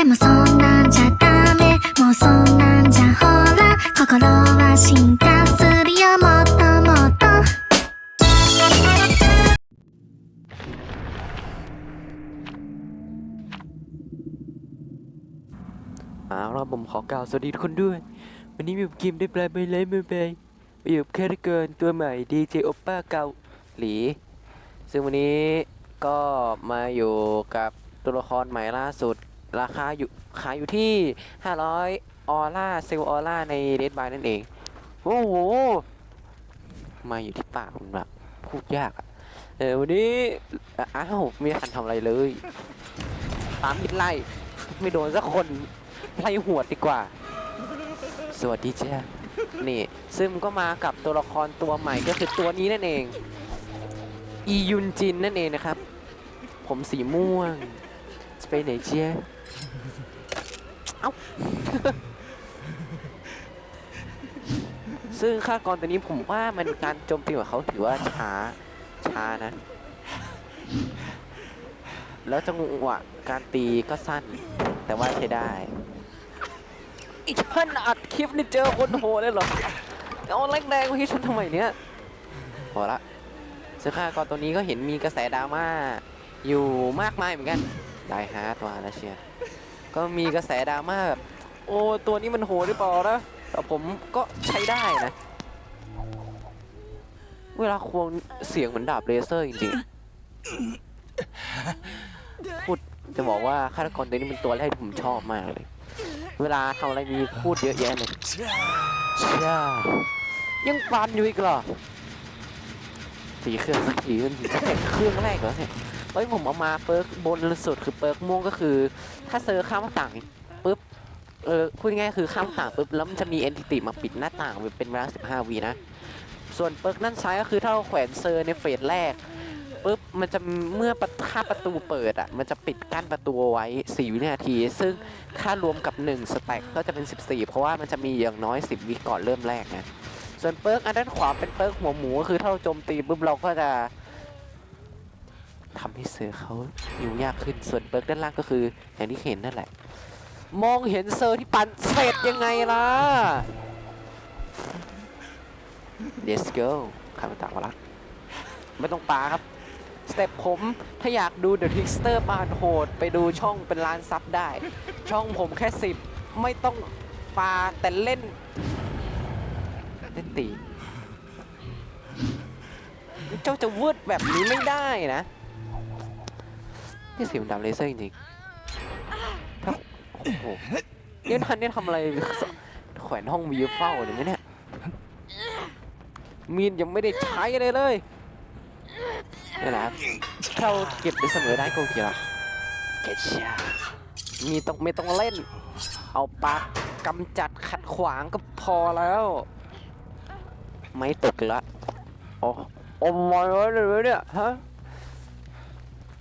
でもそんなんじゃダメもうそんなんじゃほら心は進化するよもっともっと เอาล่ะผมขอกล่าวสวัสดีทุกคนด้วย วันนี้มีผมกิมได้ปลายไปเลยไม่ไปไปอยู่กับแค่ได้เกินตัวใหม่ดีเจโอป้าเกาหลี ซึ่งวันนี้ก็มาอยู่กับตัวละครใหม่ล่าสุด ราคาอยู่ขายอยู่ที่ 500 ออร่าเซลออร่าในเดดบายนั่นเอง โอ้โห มาอยู่ที่ปากมันแบบพูดยากอะเออวันนี้ อ้าวไม่ทันทำอะไรเลย ตามมิดไล่ ไม่โดนสักคน ไล่หัวดดีกว่า สวัสดีจ้านี่ซึ่งก็มากับตัวละครตัวใหม่ก็คือตัวนี้นั่นเอง อียุนจินนั่นเองนะครับ ผมสีม่วง จะไปไหนเจ้า เอ้า ซึ่งค่ากรตัวนี้ผมว่ามันการโจมตีของเขาถือว่าช้า ช้านะ แล้วจังหวะการตีก็สั้น แต่ว่าใช้ได้อีกท่านอัดคลิปนี่เจอคนโหดเลยเหรอ เอาแรงแดงมาให้ฉันทำไมเนี่ยพอละเสื้อผ้ากรตัวนี้ก็เห็นมีกระแสดราม่าอยู่มากมายเหมือนกัน ไดฮาร์ดว่าแล้วเชียร์ก็มีกระแสดราม่าแบบโอ้ตัวนี้มันโหดหรือเปล่านะแต่ผมก็ใช้ได้นะ เวลาควงเสียงเหมือนดาบเลเซอร์จริงๆพูดจะบอกว่าฆาตกรตัวนี้เป็นตัวแรกที่ผมชอบมากเลย เวลาทำอะไรมีพูดเยอะแยะเลยเช่ายังปานอยู่อีกเหรอสีเครื่องสักทีนึงถึงจะเสร็จเครื่องแรกแล้วเนี่ย เฮ้ยผมเอามาเปิร์กบนสุดคือเปิร์กม่วงก็คือ ถ้าเซอร์ข้ามต่างปุ๊บเออพูดง่ายคือข้ามต่างปุ๊บแล้วมันจะมีเอนติติมาปิดหน้าต่างเป็นเวลา15วีนะส่วนเปิร์กด้านซ้ายก็คือถ้าเราแขวนเซอร์ในเฟสแรกปุ๊บมันจะเมื่อประถ้าประตูเปิดอะมันจะปิดกั้นประตูไว้4วินาที ซึ่งถ้ารวมกับ 1 สแต็กก็จะเป็น 14 เพราะว่ามันจะมีอย่างน้อย 10 วิก่อนเริ่มแรกนะส่วนเปิร์กอันด้านขวาเป็นเปิร์กหัวหมูก็คือถ้าเราโจมตีปุ๊บเราก็จะ ทำให้เซอร์เขาอยู่ยากขึ้นส่วนเปิร์กด้านล่างก็คืออย่างที่เห็นนั่นแหละ มองเห็นเซอร์ที่ปั่นเสร็จยังไงล่ะ Let's go ข้ามต่างวะละไม่ต้องปาครับ สเต็ปผมถ้าอยากดู The Trickster ปานโหด ไปดูช่องเป็นล้านซับได้ ช่องผมแค่สิบไม่ต้องปาแต่เล่น เล่นตี เจ้าจะวืดแบบนี้ไม่ได้นะ นี่เสียงดำเลเซอร์จริงๆถ้าโอ้โหเนี่ยทันเนี่ยทำอะไรแขวนห้องมีเฝ้าเลยไหมเนี่ยมีนยังไม่ได้ใช้เลยเลยนี่แหละครับถ้าเราเก็บไปเสมอได้ก็โอเคละเกชามีต้องไม่ต้องเล่น เอาปากกำจัดขัดขวางก็พอแล้ว ไม่ตกละโอ้โอ้มอยเลยเนี่ยฮะ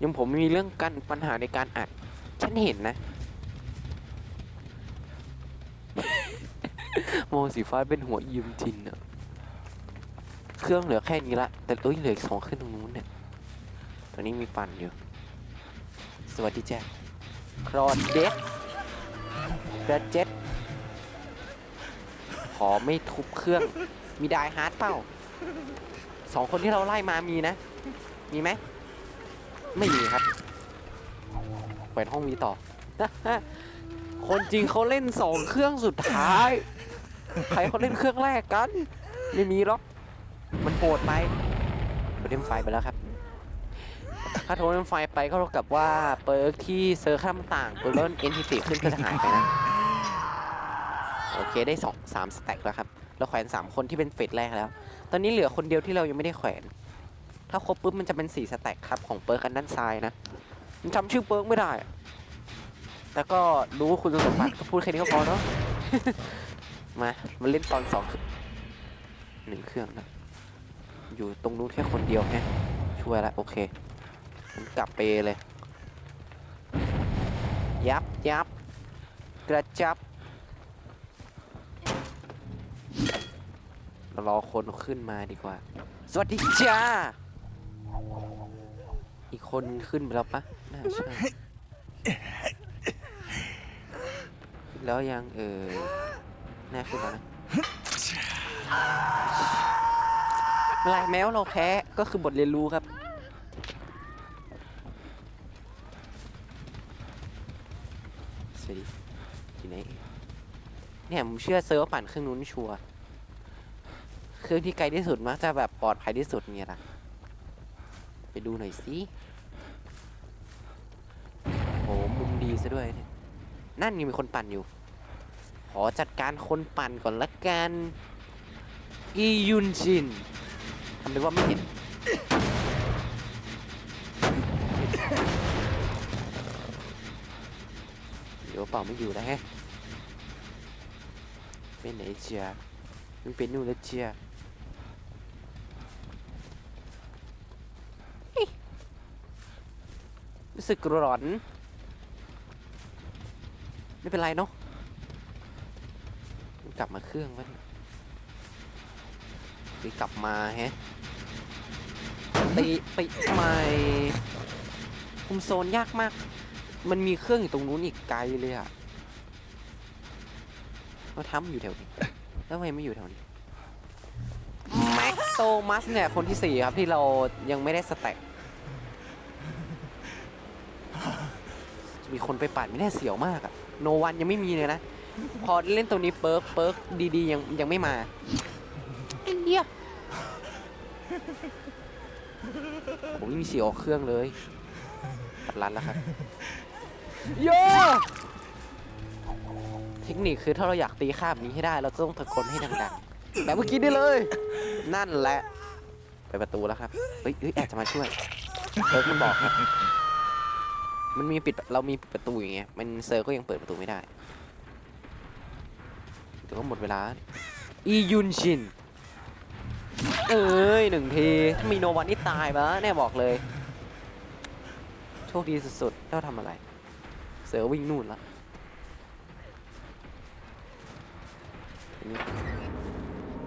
ยังผมมีเรื่องกันปัญหาในการอัด ฉันเห็นนะ โมสีฟ้าเป็นหัวยืมจินอะเครื่องเหลือแค่นี้ละ แต่เอ้ยเหลืออีกสองเครื่องตรงนู้นเนี่ยตอนนี้มีปั่นอยู่ สวัสดีแจ๊คครอนเด็กกรเจ็ดขอไม่ทุบเครื่อง มีไดฮาร์ดเปล่าสองคนที่เราไล่มามีนะ มีไหม ไม่มีครับแขวนห้องมีต่อ คนจริงเขาเล่นสองเครื่องสุดท้าย ใครเขาเล่นเครื่องแรกกัน ไม่มีหรอก มันโหดไปโทเทมไฟไปแล้วครับ ถ้าโทเทมไฟไปก็เท่ากับว่าเปิร์กที่เซอร์ข้ามต่างตัวเล่นเอ็นทีติขึ้นก็จะหายไปนะ โอเคได้สองสามสแต็กแล้วครับ เราแขวนสามคนที่เป็นเฟสแรกแล้ว ตอนนี้เหลือคนเดียวที่เรายังไม่ได้แขวน ถ้าครบปุ๊บมันจะเป็นสีสแต็กครับของเปิร์กอันด้านซ้ายนะมันจำชื่อเปิร์กไม่ได้ แต่ก็รู้คุณสมบัติก็พูดแค่นี้ก็พอเนาะมามาเล่นตอนสองหนึ่งเครื่องนะ อยู่ตรงนู้นแค่คนเดียวแฮะช่วยละโอเคผมกลับไปเลย ยับยับกระจับรอคนขึ้นมาดีกว่า สวัสดีจ้า อีกคนขึ้นไปแล้วปะน่าใช่แล้วยังเออน่าขึ้นแล้วนะไม่ไรแม้ว่าเราแพ้ก็คือบทเรียนรู้ครับ สวัสดีที่ไหนเนี่ยผมเชื่อเซิร์ฟว่าปั่นเครื่องนู้นชัวร์เครื่องที่ไกลที่สุดมักจะแบบปลอดภัยที่สุดเนี่ยล่ะ ไปดูหน่อยสิโหมุมดีซะด้วยเนี่ยนั่นยังมีคนปั่นอยู่ ขอจัดการคนปั่นก่อนละกันอียุนจินทำเป็นว่าไม่เห็นเดี๋ยวเปล่าไม่อยู่แล้วแฮะเป็นไหนเจียร์มันเป็นนู่นแล้วเจียเฮ้ยรู้ สึกร้อน ไม่เป็นไรเนาะกลับมาเครื่องวะเนี่ยตีกลับมาแฮะตีตีใหม่คุมโซนยากมาก มันมีเครื่องอยู่ตรงนู้นอีกไกลเลยอะเราทำอยู่แถวนี้ แล้วทำไมไม่อยู่แถวนี้แม็กโตมัสเนี่ย คนที่สี่ครับที่เรายังไม่ได้สแต็กจะ มีคนไปปั่นไม่แน่เสียวมากอะโนวันยังไม่มีเลยนะ พอเล่นตัวนี้เปิร์กเปิร์กดีๆยังยังไม่มาไอ้เหี้ยผมไม่มีเสียวออกเครื่องเลยตัดรันแล้วครับโยเทคนิคคือถ้าเราอยากตีข้ามนี้ให้ได้ เราจะต้องตะโกนให้ดังๆแบบเมื่อกี้ได้เลย นั่นแหละ ไปประตูแล้วครับ เฮ้ยเฮ้ยแอบจะมาช่วยเซิร์ฟมันบอกครับ มันมีปิดเรามีปิดประตูอย่างเงี้ยมันเซิร์ก็ยังเปิดประตูไม่ได้เดี๋ยวก็หมดเวลาอียุนชินเอ้ยหนึ่งทีถ้ามีโนวันนี่ตายปะแน่บอกเลย โชคดีสุดๆถ้าทำอะไร เสือวิ่งนู่นละ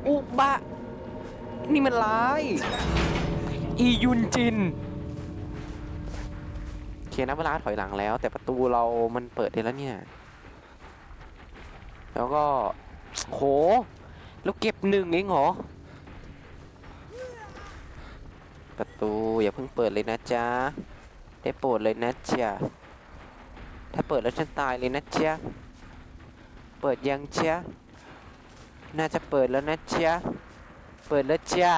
อุบะ นี่มันร้าย อียุนจิน เคนะเวลาถอยหลังแล้ว แต่ประตูเรามันเปิดได้แล้วเนี่ย แล้วก็โหแล้วเก็บหนึ่งเองเหรอ ประตูอย่าเพิ่งเปิดเลยนะจ๊ะ ได้โปรดเลยนะจ๊ะ ถ้าเปิดแล้วฉันตายเลยนะจ๊ะ เปิดยังจ๊ะ น่าจะเปิดแล้วนะจ๊ะ เปิดแล้วจ้า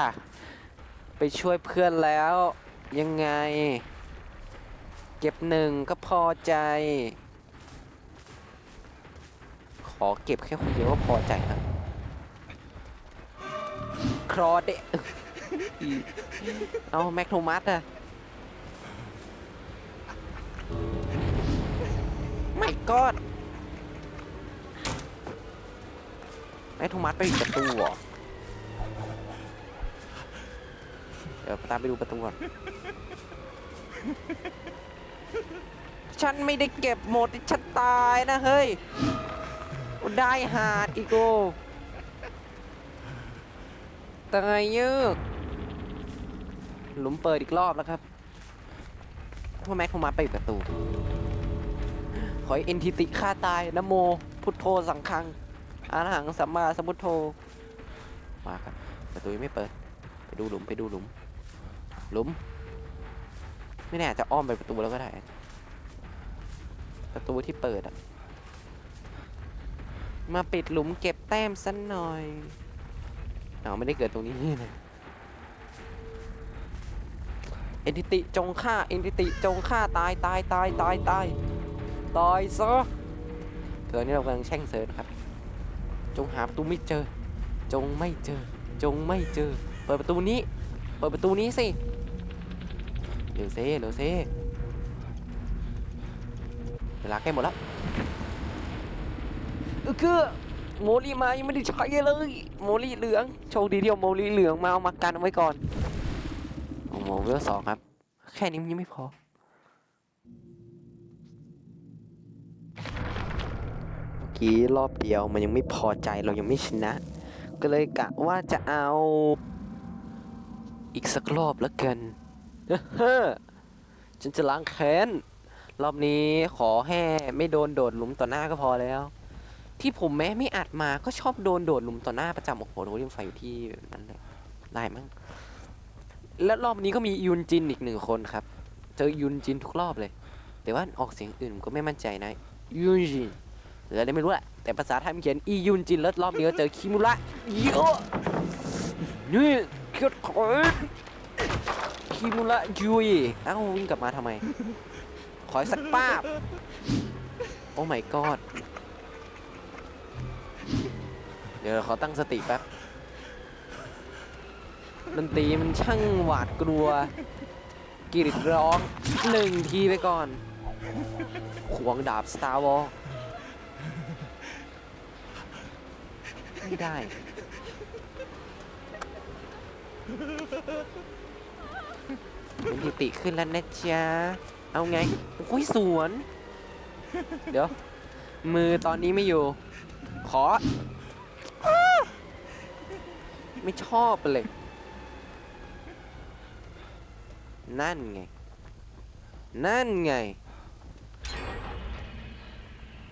ไปช่วยเพื่อนแล้วยังไง ก็บหนึ่งก็พอใจ ขอเก็บแค่คนเดียวก็พอใจนะครอเดะเอาแม็กโทมัสอะไม่กอดแม็กโทมัสไปอีกประตูเหรอเดี๋ยวตามไปดูประตูก่อน ฉันไม่ได้เก็บหมดฉันตายนะเฮ้ย ได้หาดอีกโกตายเยอะหลุมเปิดอีกรอบแล้วครับพ่อแม็กคงมาไปดประตู ขอเอ็นทิติฆ่าตายนะโม พุทโธสังคังอาหังสัมมาสัมพุทโธ มาครับ ประตูยังไม่เปิด ไปดูหลุมไปดูหลุม หลุม ไม่แน่อาจจะอ้อมไปประตูแล้วก็ได้ ประตูที่เปิดอะมาปิดหลุมเก็บแต้มสันหน่อยเอาไม่ได้เกิดตรงนี้นี่นะเอนติติจงฆ่าเอนติติจงฆ่าตายตายตายตายตายตายซะเกิดนี้เรากำลังแช่งเซิร์นครับ จงหาประตูไม่เจอ จงไม่เจอ จงไม่เจอ เปิดประตูนี้ เปิดประตูนี้สิ เร็วเซ่เร็วเซ่เวลาใกล้หมดแล้วเออคือโมลีมายังไม่ได้ใช้เลยโมลีเหลืองโชคดีที่เอาโมลีเหลืองมาเอามากันเอาไว้ก่อนโอ้โหเวลสองครับ แค่นี้มันยังไม่พอเมื่อกี้รอบเดียวมันยังไม่พอใจเรายังไม่ชนะ ก็เลยกะว่าจะเอา อีกสักรอบแล้วกัน เฮ้อฉันจะล้างแค้น รอบนี้ขอแค่ไม่โดนโดดหลุมต่อหน้าก็พอแล้ว ที่ผมแม้ไม่อัดมาก็ชอบโดนโดดหลุมต่อหน้าประจำโอ้โหโดนไฟอยู่ที่นั้นเลยได้มั้งแล้วรอบนี้ก็มียุนจินอีกหนึ่งคนครับ เจอยุนจินทุกรอบเลย แต่ว่าออกเสียงอื่นก็ไม่มั่นใจนะยุนจินหรืออะไรไม่รู้แหละแต่ภาษาไทยมันเขียนอียุนจินแล้วรอบนี้ก็เจอคิมุระเยอะนี่เคิดขอย คิมุระยุยเอ้าวิ่งกลับมาทำไม ขอสักป้าบ โอ้ my god เดี๋ยวขอตั้งสติแป๊บดนตรีมันช่างหวาดกลัวกรีดร้องหนึ่งทีไปก่อนขวงดาบ Star Wars ไม่ได้ มันติติขึ้นแล้วนะจ๊ะเอาไงโอ้ยสวน เดี๋ยว มือตอนนี้ไม่อยู่ ขอ ไม่ชอบเลย นั่นไง นั่นไง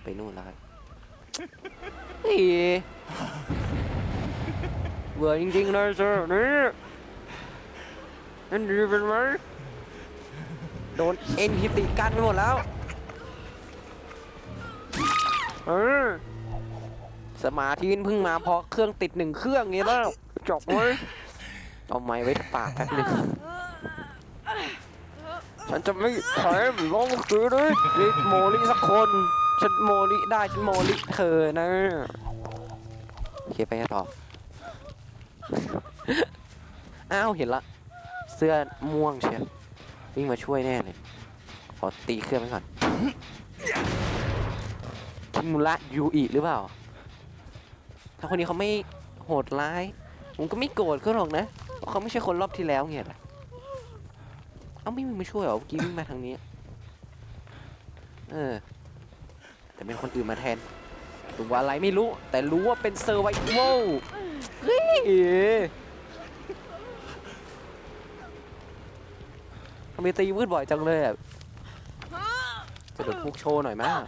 ไปนู่นแล้วครับเฮ้ยเบื่อจริงๆเลยเจ้านี่ นั่นดีเป็นไหมโดนเอ็นฮิติกันไปหมดแล้ว เออ สมาธิเพิ่งมาเพราะเครื่องติดหนึ่งเครื่องนี้แล้ว จบเว้ยเอาไม้ไว้ปากแป๊บหนึงฉันจะไม่แพ้ลงคือเลยรีโมลิสักคน ฉันโมลิได้ ฉันโมลิเธอนะโอเคไปกันต่อ อ้าว เห็นละ เสื้อม่วงเชียววิ่งมาช่วยแน่เลยขอตีเครื่องไว้ก่อนคิมุระยูอิหรือเปล่า ถ้าคนนี้เขาไม่โหดร้ายผมก็ไม่โกรธเขาหรอกนะเพราะเขาไม่ใช่คนรอบที่แล้วไงล่ะเอ้าไม่มีมาช่วยเหรอเมื่อกี้วิ่งมาทางนี้ เออ แต่เป็นคนอื่นมาแทนตัวอะไรไม่รู้ แต่รู้ว่าเป็นเซอร์ไวโวลเฮ้ย ทำไมตีวืดบ่อยจังเลยอะจะโดพุกโชว์หน่อยมาก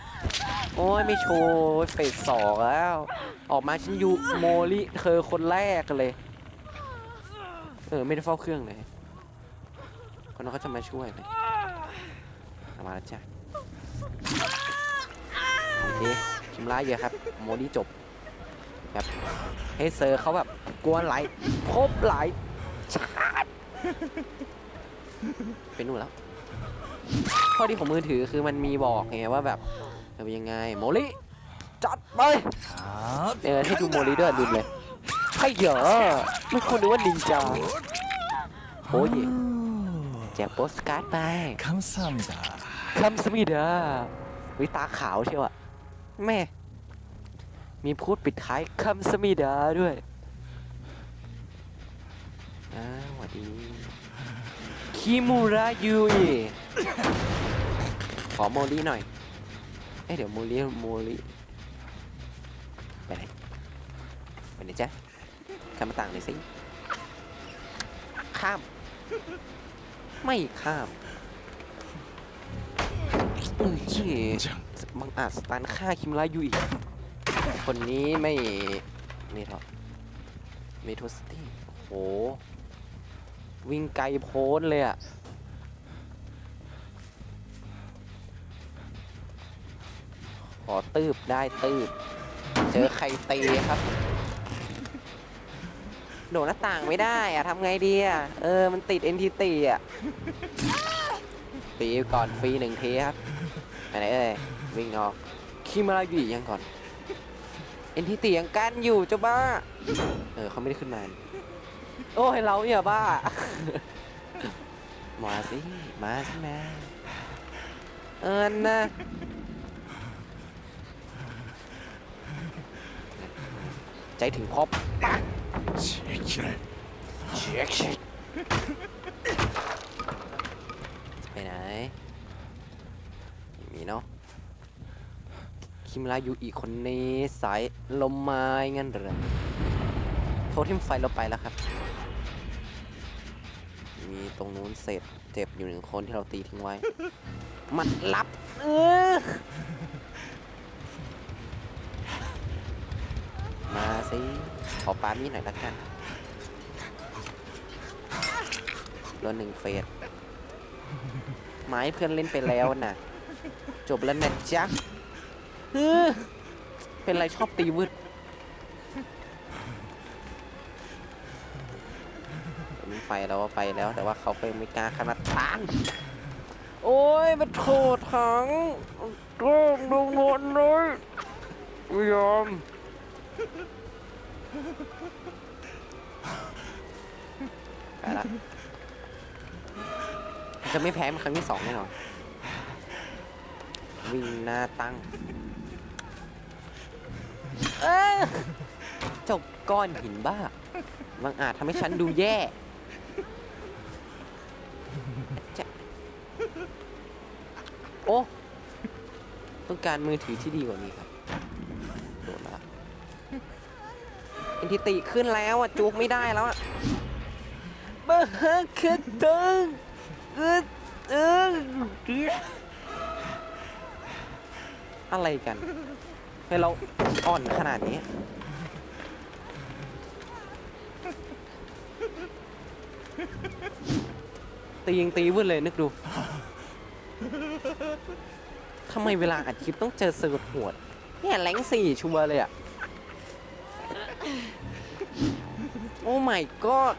โอ้ยไม่โชว์เฟสสองแล้ว ออกมาฉันยูโมลิเธอคนแรกเลย เออไม่ได้เฝ้าเครื่องเลยคนนั้นเขาจะมาช่วยเลยมาแล้วจ้ะโอเคชิมร้ายเยอะครับ โมลิจบแบบให้เซอร์เขาแบบกวนไหลายพบไหลายชาร์ เป็นู่นแล้วข้อดีของมือถือคือมันมีบอกไงว่าแบบจะเป็นยังไงโมลิจัดไปเออให้ดูโมลิด้วยดูเลยใครเหรอไม่ควรดูว่านินจาโอ้ยแจกโปสการ์ดไปคัมสามดาคัำสมิดาวิตาขาวเชียวอะแม่มีพูดปิดท้ายคัำสมิดาด้วยอ่าสวัสดี คิมูระยูอิขอโมลิหน่อย เอ้เดี๋ยวโมลิโมลิไปไหนไปไหนจ๊ะคำต่างหน่อยสิ ข้าม ไม่ข้ามเอ้ยจังบังอาจสตันฆ่าคิมรายุอีกคนนี้ไม่นี่หรอกเมโทสตี้โอ้โห วิ่งไกลโพ้นเลยอะขอตืบได้ตืบ เจอใครตีครับ โดดหน้าต่างไม่ได้อะทำไงดีอะเออ มันติดเอ็นทีตีอะตีก่อนฟรีหนึ่งทีครับไปไหนเอ่ยวิ่งออกคิมารายุยังก่อน เอ็นทีตียังกันอยู่เจ้าบ้า เออเขาไม่ได้ขึ้นมา โอ้ยเราอย่าบ้า มาสิ มาสิแม่เอินนะใจถึงพบปักเช็คเช็คไปไหนมีเนาะคิมราอยู่อีกคนนี้สายลมไม้งั้นเหรอโทษทิมไฟเราไปแล้วครับ มีตรงนู้นเศษเจ็บอยู่หนึ่งคนที่เราตีทิ้งไว้ มันรับเออขอปามีดหน่อยละกันโดนหนึ่งเฟสไม้เพื่อนเล่นไปแล้วน่ะ จบแล้วนะจ๊ะเฮ้อเป็นไรชอบตีวืด ไปแล้วว่าไปแล้วแต่ว่าเขาก็ยังไม่กล้าขนาดทานโอ้ยมันโถถังโกงลงหมดเลยไม่ยอมไปละจะไม่แพ้เป็นครั้งที่สองแน่นอนวิ่งหน้าตั้งเอ้ยเจ้าก้อนหินบ้าบางอาจทำให้ฉันดูแย่จะ โอ้ ต้องการมือถือที่ดีกว่านี้ครับโดนละอินทิติขึ้นแล้วอะจูกไม่ได้แล้วอะเบอร์คือตึงอึดอึงอะไรกันให้เราอ่อนขนาดนี้ตียังตีวืดเลยนึกดู ทำไมเวลาอัดคลิปต้องเจอเสือโหดเนี่ยแรงสี่ชัวร์เลยอะโอ้ my god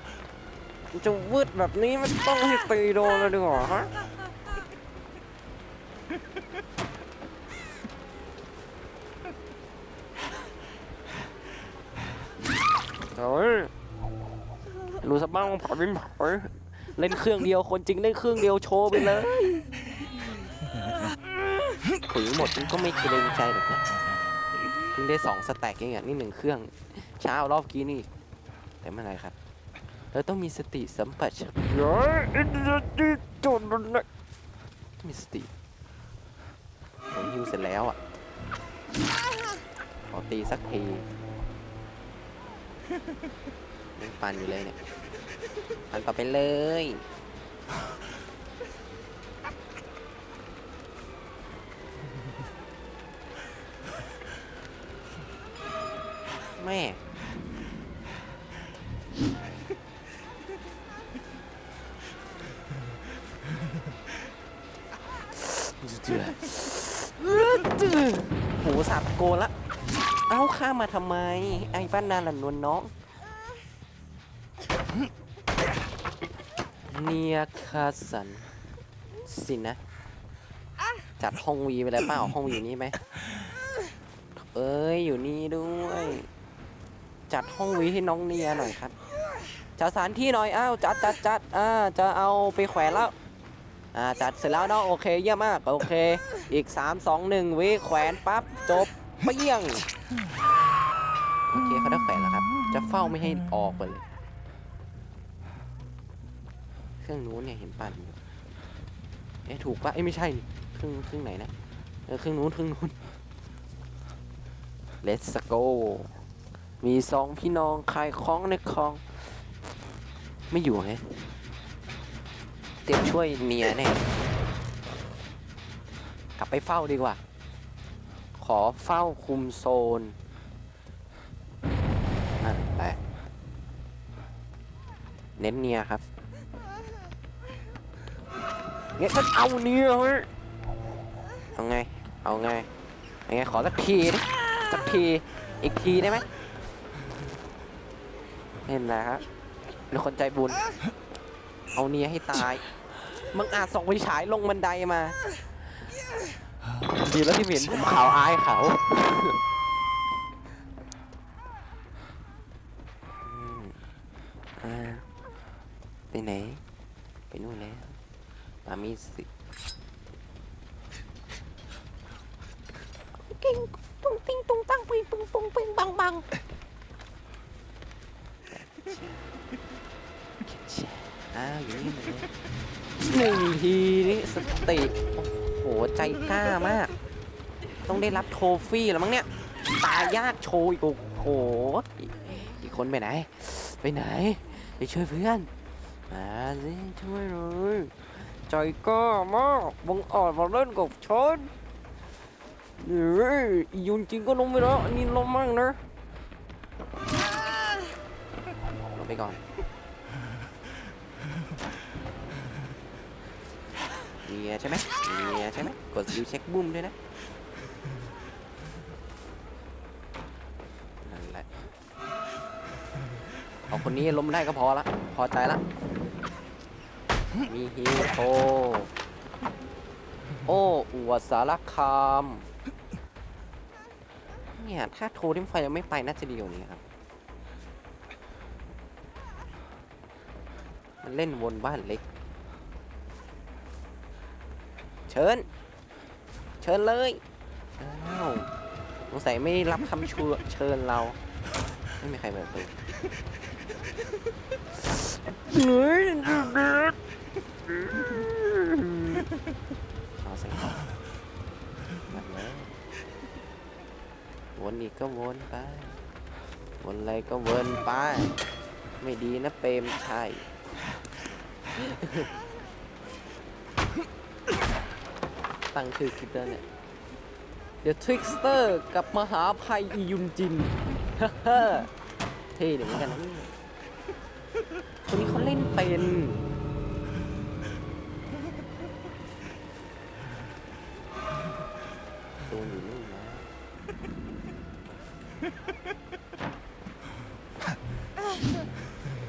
จะวืดแบบนี้มันต้องให้ตีโดนเลยดีกว่าฮะเฮ้ยรู้สักบ้างว่าผ่อนเป็นผ่อนเล่นเครื่องเดียวคนจริงเล่นเครื่องเดียวโชว์ไปเลย ขุยหมดมันก็ไม่เกรงใจหรอกนะเพิ่งได้สองสแต็กเองอะนี่หนึ่งเครื่องเช้ารอบกี้นี่ แต่ไม่เป็นไรครับ เราต้องมีสติสัมปชัญญะอินดีจนมันนะต้องมีสติผมฮิวเสร็จแล้วอะขอตีสักทียังปั่นอยู่เลยเนี่ยปั่นต่อไปเลย แม่เจือจือโหสับโกละ เอ้าข้ามาทำไม ไอ้บ้านนาหลันนวลน้อง เนียคาสัน สินะ จัดห้องวีไปเลยเปล่าห้องวีอยู่นี่ไหม เอ้ย อยู่นี่ด้วย จัดห้องวีให้น้องเนียหน่อยครับจัดสถานที่หน่อยอ้าวจัดจัดจัดอ่าจะเอาไปแขวนแล้วอ่าจัดเสร็จแล้วเนาะโอเคเยี่ยมมากโอเค อีก 3 2 1วิแขวนปั๊บจบเปี้ยงโอเคเขาได้แขวนแล้วครับ จะเฝ้าไม่ให้ออกไปเลย เครื่องนู้นเนี่ยเห็นปั่นอยู่เอ๊ะถูกปะเอ้ยไม่ใช่นี่เครื่องเครื่องไหนนะเออเครื่องนู้นเครื่องนู้น Let's go มีสองพี่น้องขายของในคลอง ไม่อยู่ไงเตรียมช่วยเมียแน่กลับไปเฝ้าดีกว่า ขอเฝ้าคุมโซนอะไปเน้นเนียครับเนี่ยก็เอาเนียเฮ้ยเอาไง เอาไงเอาไงขอสักทีสักที อีกทีได้ไหม เห็นแล้วครับเป็นคนใจบุญ เอาเนียให้ตาย มึงอาจส่องไฟฉายลงบันไดมา ดีแล้วที่เห็นผมขาวอายเขาอืมอ่าไปไหน ไปนู่นแล้วมามีสิกิ้งตุ้งติ้งตุ้งตั้งปิงปุงปุงปิงบังบัง อ้าวอยู่นี่เลยหนึ่งทีนี่สติโอ้โหใจกล้ามาก ต้องได้รับโทฟี่แล้วมั้งเนี่ย ตายากโชว์อีกโอ้โหอีกคนไปไหน ไปไหน ไปช่วยเพื่อน มาสิช่วยหน่อยใจกล้ามากบังอาจมาเล่นกับฉันเฮ้ยยุนจริงก็ลงไปแล้วอันนี้ลงมั่งนะ ไปก่อนเมียใช่ไหมเมียใช่ไหมกดซิวเช็คบุ้มด้วยนะนั่นแหละเอาคนนี้ล้มได้ก็พอละ พอใจละ มีฮิวโทโอ้อวดสารคาม เนี่ย ถ้าโทรทิมไฟยังไม่ไปน่าจะดีกว่านี้ครับ มันเล่นวนบ้านเล็ก เชิญ เชิญเลย อ้าวสงสัยไม่รับคำชูเชิญเรา ไม่มีใครเปิดประตูเหนื่อยเอาเสียงต่อมาเลยวนอีกก็วนไป วนอะไรก็วนไป ไม่ดีนะเปรมใช่ ตั้งชื่อคลิปแล้วเนี่ย The Trickster กับมหาภัยอียุนจิน เท่เหมือนกันนะเนี่ยคนนี้เขาเล่นเป็นโดนอยู่นู่นนะ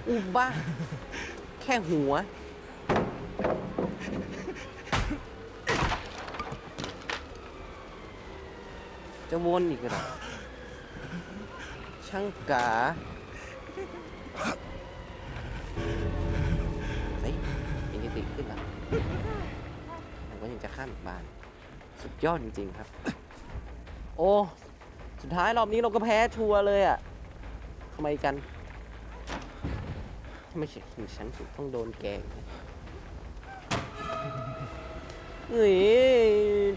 อุบ้า ค่หัว จะวนอีกเหรอช่างกาเฮ้ยยังจะติดขึ้นเหรอผมก็ยังจะข้ามอีกบาน สุดยอดจริง ๆ ครับ โอ้ สุดท้ายรอบนี้เราก็แพ้ชัวร์เลยอะทำไมกัน ทำไมถึงฉันถึงต้องโดนแกงเฮ้ย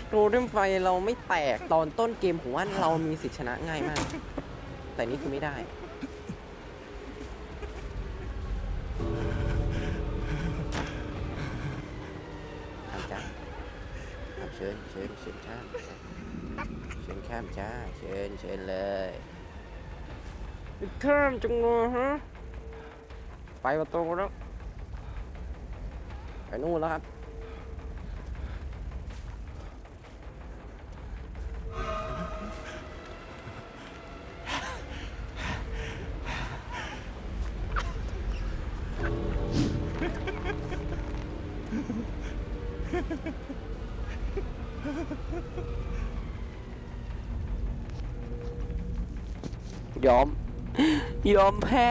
โทเทมไฟเราไม่แตกตอนต้นเกมผมว่าเรามีสิทธิชนะง่ายมาก แต่นี่คือไม่ได้ข้ามจ้าเอาเชิญเชิญเชิญข้ามเชิญข้ามจ้าเชิญเชิญเลยข้ามจังเลยฮะ ไปประตูแล้วไปนู่นแล้วครับยอม ยอมแพ้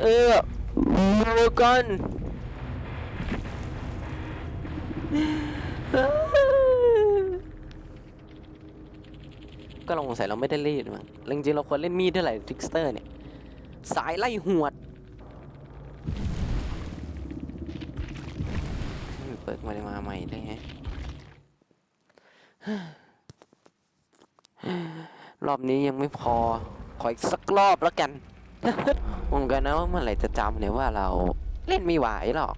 เออมากันก็ลองสงสัยเราไม่ได้เล่นมั้งจริงๆเราควรเล่นมีดด้วยแหละทริกสเตอร์เนี่ยสายไล่หวดเปิดมาได้มาใหม่ได้ไงรอบนี้ยังไม่พอ ขออีกสักรอบแล้วกัน ผมกันนะว่าเมื่อไหร่จะจำเนี่ยว่าเราเล่นไม่ไหวหรอก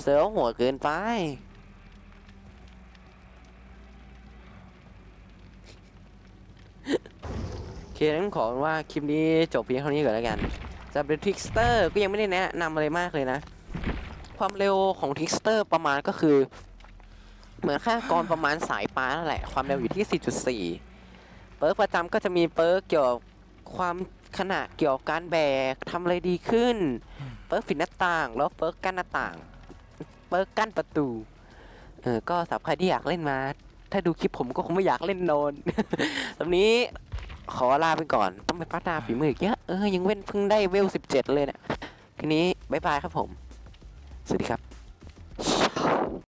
เสือหัวเกินไป โอเคงั้นขอว่าคลิปนี้จบเพียงเท่านี้ก่อนแล้วกันจะเป็นทริกสเตอร์ก็ยังไม่ได้แนะนำอะไรมากเลยนะ ความเร็วของทริกสเตอร์ประมาณก็คือ เหมือนค่ากรประมาณสายฟ้านั่นแหละ ความเร็วอยู่ที่ 4.4 เปิร์กประจำก็จะมีเปิร์กเกี่ยวกับความ ขนาดเกี่ยวกับการแบกทำอะไรดีขึ้นเปิร์กฝิดหน้าต่าง แล้วเปิร์กกั้นหน้าต่างเปิร์กกั้นประตูเออก็สำหรับใครที่อยากเล่นมา ถ้าดูคลิปผมก็คงไม่อยากเล่นโนนตอนนี้ขอลาไปก่อนต้องไปพัฒนาฝีมืออีกเยอะเออยังเว้นเพิ่งได้เวล17เลยเนะี่ยทีนี้บ๊ายบายครับผม สวัสดีครับ